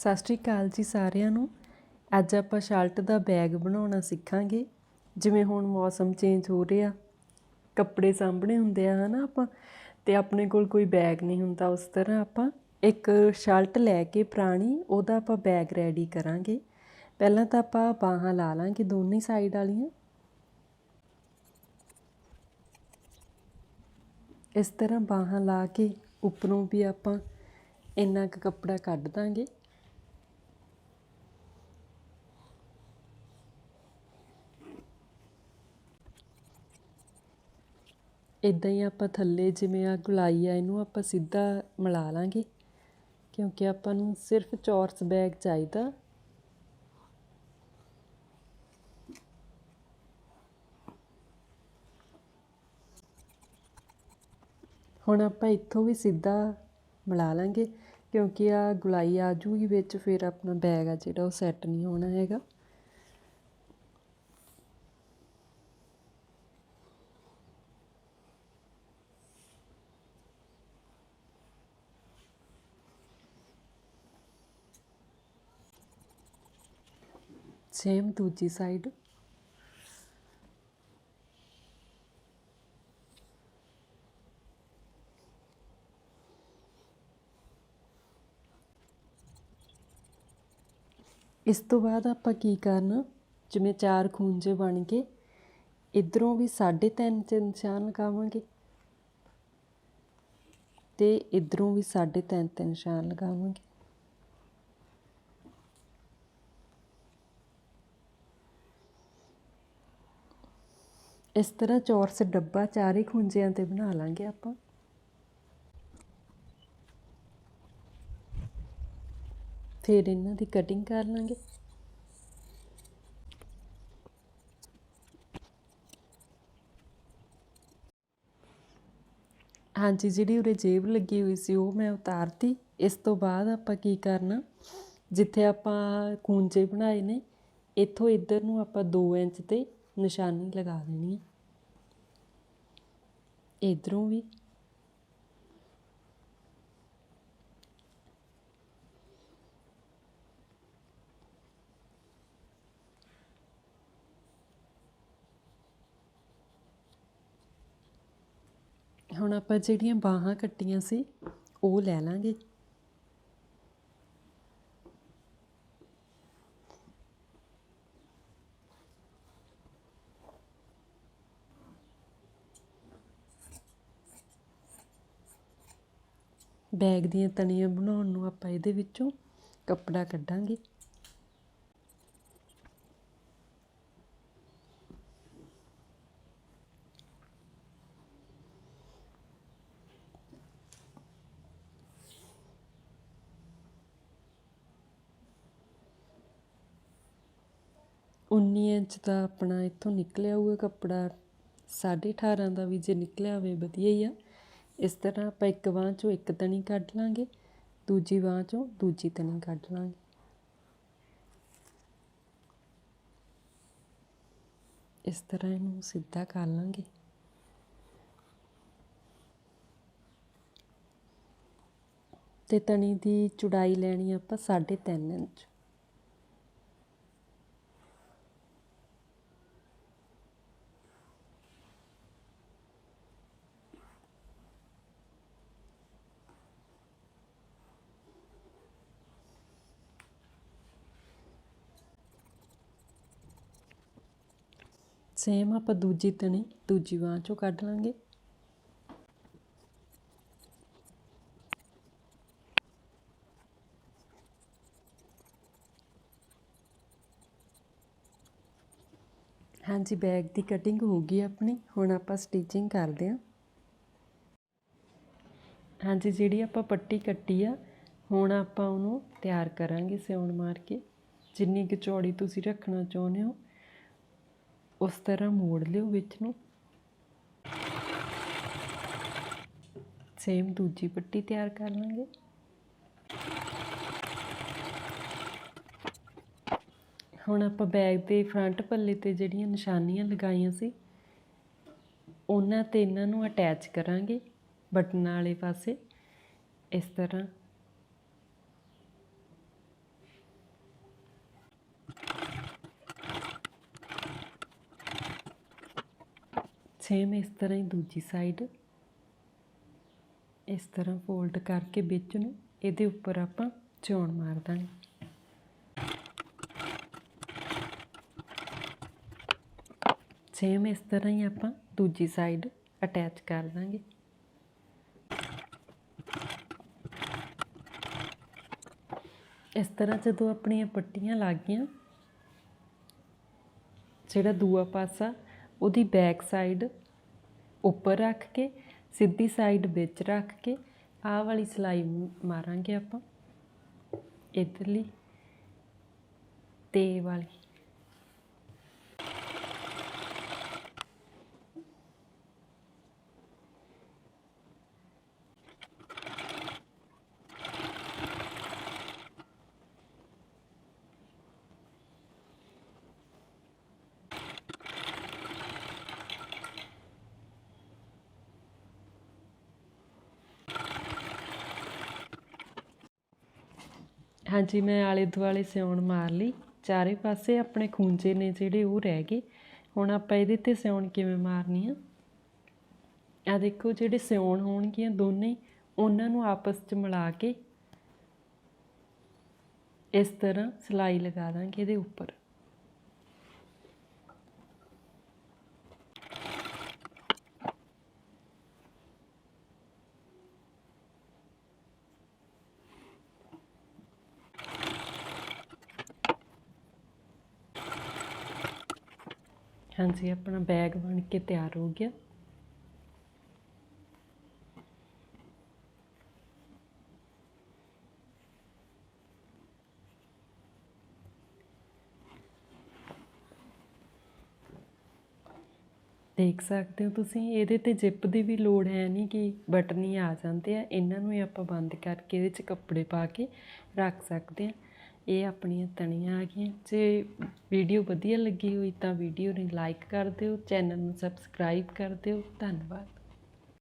ਸਤਿ ਸ਼੍ਰੀ ਅਕਾਲ ਜੀ ਸਾਰਿਆਂ ਨੂੰ। ਅੱਜ ਆਪਾਂ ਸ਼ਰਟ ਦਾ ਬੈਗ ਬਣਾਉਣਾ ਸਿੱਖਾਂਗੇ। ਜਿਵੇਂ ਹੁਣ ਮੌਸਮ ਚੇਂਜ ਹੋ ਰਿਹਾ, ਕੱਪੜੇ ਸਾਂਭਣੇ ਹੁੰਦੇ ਆ, ਹਨਾ ਆਪਾਂ? ਤੇ ਆਪਣੇ ਕੋਲ ਕੋਈ ਬੈਗ ਨਹੀਂ ਹੁੰਦਾ ਉਸ ਤਰ੍ਹਾਂ ਆਪਾਂ। ਇੱਕ ਸ਼ਰਟ ਲੈ ਕੇ ਪੁਰਾਣੀ, ਉਹਦਾ ਆਪਾਂ ਬੈਗ ਰੈਡੀ ਕਰਾਂਗੇ। ਪਹਿਲਾਂ ਤਾਂ ਆਪਾਂ ਬਾਹਾਂ ਲਾ ਲਾਂਗੇ ਦੋਨੇ ਸਾਈਡ ਵਾਲੀਆਂ। ਇਸ ਤਰ੍ਹਾਂ ਬਾਹਾਂ ਲਾ ਕੇ ਉੱਪਰੋਂ ਵੀ ਆਪਾਂ ਇੰਨਾ ਕੁ ਕੱਪੜਾ ਕੱਢ ਦਾਂਗੇ। ਇੱਦਾਂ ਹੀ ਆਪਾਂ ਥੱਲੇ ਜਿਵੇਂ ਆ ਗੁਲਾਈ ਆ, ਇਹਨੂੰ ਆਪਾਂ ਸਿੱਧਾ ਮਿਲਾ ਲਾਂਗੇ। ਕਿਉਂਕਿ ਆਪਾਂ ਨੂੰ ਸਿਰਫ ਚੌਰਸ ਬੈਗ ਚਾਹੀਦਾ। ਹੁਣ ਆਪਾਂ ਇੱਥੋਂ ਵੀ ਸਿੱਧਾ ਮਿਲਾ ਲਾਂਗੇ, ਕਿਉਂਕਿ ਆ ਗੁਲਾਈ ਆ ਜੂਗੀ ਵਿੱਚ, ਫਿਰ ਆਪਣਾ ਬੈਗ ਆ ਜਿਹੜਾ ਉਹ ਸੈੱਟ ਨਹੀਂ ਹੋਣਾ ਹੈਗਾ। ਸੇਮ ਦੂਜੀ ਸਾਈਡ ਇਸ ਤੋਂ ਬਾਅਦ ਆਪਾਂ ਕੀ ਕਰਨਾ, ਜਿਵੇਂ ਚਾਰ ਖੂੰਜੇ ਬਣ ਗਏ, ਇਧਰੋਂ ਵੀ 3.5 ਇੰਚ ਨਿਸ਼ਾਨ ਲਗਾਵਾਂਗੇ ਤੇ ਇਧਰੋਂ ਵੀ 3.5 ਤੇ ਨਿਸ਼ਾਨ ਲਗਾਵਾਂਗੇ। ਇਸ ਤਰ੍ਹਾਂ ਚੌਰਸ ਡੱਬਾ ਚਾਰੇ ਖੂੰਜਿਆਂ ਤੇ ਬਣਾ ਲਾਂਗੇ ਆਪਾਂ। ਫਿਰ ਇਹਨਾਂ ਦੀ ਕਟਿੰਗ ਕਰ ਲਾਂਗੇ। ਹਾਂਜੀ, ਜਿਹੜੀ ਉਰੇ ਜੇਬ ਲੱਗੀ ਹੋਈ ਸੀ, ਉਹ ਮੈਂ ਉਤਾਰਤੀ। ਇਸ ਤੋਂ ਬਾਅਦ ਆਪਾਂ ਕੀ ਕਰਨਾ, ਜਿੱਥੇ ਆਪਾਂ ਕੂੰਜੇ ਬਣਾਏ ਨੇ, ਇੱਥੋਂ ਇੱਧਰ ਨੂੰ ਆਪਾਂ 2 ਇੰਚ ਤੇ ਨਿਸ਼ਾਨੀ ਲਗਾ ਦੇਣੀ ਹੈ ਇਧਰੋਂ ਵੀ। ਹੁਣ ਆਪਾਂ ਜਿਹੜੀਆਂ ਬਾਹਾਂ ਕੱਟੀਆਂ ਸੀ, ਉਹ ਲੈ ਲਾਂਗੇ। ਬੈਗ ਦੀਆਂ ਤਣੀਆਂ ਬਣਾਉਣ ਨੂੰ ਆਪਾਂ ਇਹਦੇ ਵਿੱਚੋਂ ਕੱਪੜਾ ਕੱਢਾਂਗੇ। ਉੱਨੀ ਇੰਚ ਦਾ ਆਪਣਾ ਇੱਥੋਂ ਨਿਕਲਿਆ ਹੋਊਗਾ ਕੱਪੜਾ। ਸਾਢੇ 18 ਦਾ ਵੀ ਜੇ ਨਿਕਲਿਆ ਹੋਵੇ, ਵਧੀਆ ਹੀ ਆ। ਇਸ ਤਰ੍ਹਾਂ ਆਪਾਂ ਇੱਕ ਬਾਂਹ ਚੋਂ ਇੱਕ ਤਣੀ ਕੱਢ ਲਾਂਗੇ, ਦੂਜੀ ਬਾਂਹ ਚੋਂ ਦੂਜੀ ਤਣੀ ਕੱਢ ਲਾਂਗੇ। ਇਸ ਤਰ੍ਹਾਂ ਇਹਨੂੰ ਸਿੱਧਾ ਕਰ ਲਾਂਗੇ। ਤੇ ਤਣੀ ਦੀ ਚੌੜਾਈ ਲੈਣੀ ਆਪਾਂ 3.5 ਇੰਚ। ਸੇਮ ਆਪਾਂ ਦੂਜੀ ਤਣੀ, ਦੂਜੀ ਬਾਂਹ ਚੋਂ ਕੱਢ ਲਾਂਗੇ। ਹਾਂਜੀ ਬੈਗ ਦੀ ਕਟਿੰਗ ਹੋ ਗਈ ਆਪਣੀ, ਹੁਣ ਆਪਾਂ ਸਟਿਚਿੰਗ ਕਰਦੇ ਹਾਂ ਹਾਂਜੀ, ਜਿਹੜੀ ਆਪਾਂ ਪੱਟੀ ਕੱਟੀ ਆ, ਹੁਣ ਆਪਾਂ ਉਹਨੂੰ ਤਿਆਰ ਕਰਾਂਗੇ ਸਿਉਣ ਮਾਰ ਕੇ। ਜਿੰਨੀ ਕੁ ਚੌੜੀ ਤੁਸੀਂ ਰੱਖਣਾ ਚਾਹੁੰਦੇ ਹੋ ਉਸ ਤਰ੍ਹਾਂ ਮੋੜ ਲਿਓ ਵਿੱਚ ਨੂੰ। ਸੇਮ ਦੂਜੀ ਪੱਟੀ ਤਿਆਰ ਕਰ ਲਾਂਗੇ। ਹੁਣ ਆਪਾਂ ਬੈਗ ਦੇ ਫਰੰਟ ਪੱਲੇ ਤੇ ਜਿਹੜੀਆਂ ਨਿਸ਼ਾਨੀਆਂ ਲਗਾਈਆਂ ਸੀ, ਉਹਨਾਂ ਤੇ ਇਹਨਾਂ ਨੂੰ ਅਟੈਚ ਕਰਾਂਗੇ। ਬਟਨ ਵਾਲੇ ਪਾਸੇ, ਇਸ ਤਰ੍ਹਾਂ। ਸੇਮ ਇਸ ਤਰ੍ਹਾਂ ਹੀ ਦੂਜੀ ਸਾਈਡ ਇਸ ਤਰ੍ਹਾਂ ਫੋਲਡ ਕਰਕੇ ਵਿੱਚ ਨੂੰ ਇਹਦੇ ਉੱਪਰ ਆਪਾਂ ਚੌਣ ਮਾਰ ਦਾਂਗੇ ਸੇਮ ਇਸ ਤਰ੍ਹਾਂ ਹੀ ਆਪਾਂ ਦੂਜੀ ਸਾਈਡ ਅਟੈਚ ਕਰ ਦਾਂਗੇ। ਇਸ ਤਰ੍ਹਾਂ ਜਦੋਂ ਆਪਣੀਆਂ ਪੱਟੀਆਂ ਲੱਗ ਗਈਆਂ, ਜਿਹੜਾ ਦੂਆ ਪਾਸਾ ਉਹਦੀ ਬੈਕ ਸਾਈਡ ਉੱਪਰ ਰੱਖ ਕੇ, ਸਿੱਧੀ ਸਾਈਡ ਵਿੱਚ ਰੱਖ ਕੇ, ਆਹ ਵਾਲੀ ਸਲਾਈ ਮਾਰਾਂਗੇ ਆਪਾਂ, ਇਧਰਲੀ, ਤੇ ਇਹ ਵਾਲੀ। ਹਾਂਜੀ, ਮੈਂ ਆਲੇ ਦੁਆਲੇ ਸਿਉਣ ਮਾਰ ਲਈ। ਚਾਰੇ ਪਾਸੇ ਆਪਣੇ ਖੂੰਜੇ ਨੇ ਜਿਹੜੇ ਉਹ ਰਹਿ ਗਏ। ਹੁਣ ਆਪਾਂ ਇਹਦੇ ਤੇ ਸਿਉਣ ਕਿਵੇਂ ਮਾਰਨੀ ਆ? ਆ ਦੇਖੋ, ਜਿਹੜੇ ਸਿਉਣ ਹੋਣਗੀਆਂ ਦੋਨੇ, ਉਹਨਾਂ ਨੂੰ ਆਪਸ 'ਚ ਮਿਲਾ ਕੇ ਇਸ ਤਰ੍ਹਾਂ ਸਿਲਾਈ ਲਗਾ ਦਾਂਗੇ ਇਹਦੇ ਉੱਪਰ। ਹਾਂਜੀ, ਆਪਣਾ ਬੈਗ ਬਣ ਕੇ ਤਿਆਰ ਹੋ ਗਿਆ। ਦੇਖ ਸਕਦੇ ਹੋ ਤੁਸੀਂ, ਇਹਦੇ ਤੇ ਜਿੱਪ ਦੀ ਵੀ ਲੋੜ ਹੈ ਨਹੀਂ ਕਿ ਬਟਨ ਹੀ ਆ ਜਾਂਦੇ ਆ। ਇਹਨਾਂ ਨੂੰ ਹੀ ਆਪਾਂ ਬੰਦ ਕਰਕੇ ਇਹਦੇ 'ਚ ਕੱਪੜੇ ਪਾ ਕੇ ਰੱਖ ਸਕਦੇ ਆ। ਇਹ ਆਪਣੀਆਂ ਤਣੀਆਂ ਆ ਗਈਆਂ। ਜੇ ਵੀਡੀਓ ਵਧੀਆ ਲੱਗੀ ਹੋਈ ਤਾਂ ਵੀਡੀਓ ਨੂੰ ਲਾਈਕ ਕਰ ਦਿਓ, ਚੈਨਲ ਨੂੰ ਸਬਸਕ੍ਰਾਈਬ ਕਰ ਦਿਓ। ਧੰਨਵਾਦ।